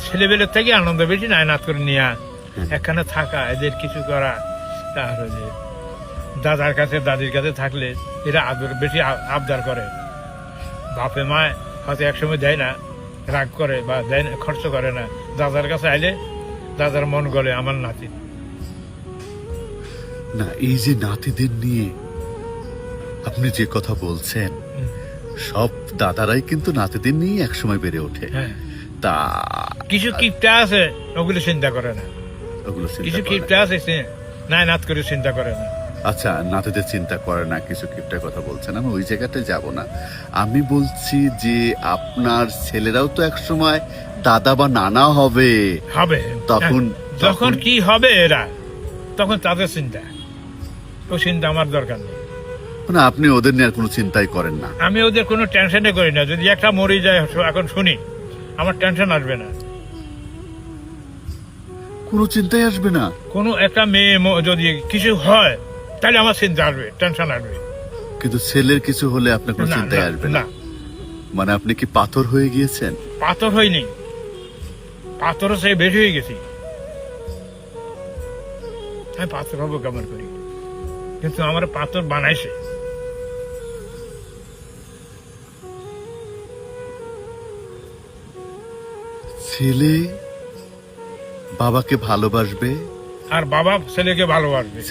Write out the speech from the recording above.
ছেলেবেলের থেকে আনন্দ বেশি নায়নাত করে নিয়ে এখানে থাকা এদের কিছু করা তার যে দাদার কাছে দাদির কাছে থাকলে এরা আদর বেশি আবদার করে। বাপে মায় হয়তো একসময় দেয় না রাগ করে বা দেয় না খরচ করে না। দাদার কাছে আইলে দাদার মন গলে আমার নাতি। না এই যে নাতিদের নিয়ে আপনি যে কথা বলছেন সব দাদারাই কিন্তু নাতিদের নিয়ে একসময় বেড়ে ওঠে। হ্যাঁ। তা কিছু কিপটা আছে ওগুলো চিন্তা করে না। ওগুলো কিছু কিপটা আছে সে নায়নাত করে চিন্তা করে না। আচ্ছা নাতিদের চিন্তা করে না কিছু কিপটার কথা বলছেন। আমি ওই জায়গাটায় যাব না। আমি বলছি যে আপনার ছেলেরাও তো এক সময় দাদা বা নানা হবে। হবে। তখন- হ্যাঁ, যখন তখন- কি হবে এরা তখন তাদের চিন্তা। ও চিন্তা আমার দরকার নেই। মানে আপনি ওদের নিয়ে আর কোনো চিন্তাই করেন না। আমি ওদের কোনো টেনশনে করি না। যদি একটা মরে যায় এখন শুনি। আমার টেনশন আসবে না। কোনো চিন্তাই আসবে না। কোনো একটা মেয়ে ম- যদি কিছু হয় তাহলে আমার চিন্তা আসবে টেনশন আসবে। কিন্তু ছেলের কিছু হলে আপনার কোনো না, চিন্তাই না, আসবে না। না। মানে আপনি কি পাথর হয়ে গিয়েছেন? পাথর হয়নি। পাথরও সে বেশি হয়ে গেছি। আমি পাথর হব কেমন করি? কিন্তু আমার পাথর বানাইছে। ছেলে বাবাকে ভালোবাসবে? আর বাবা ছেলেকে ভালোবাসবে।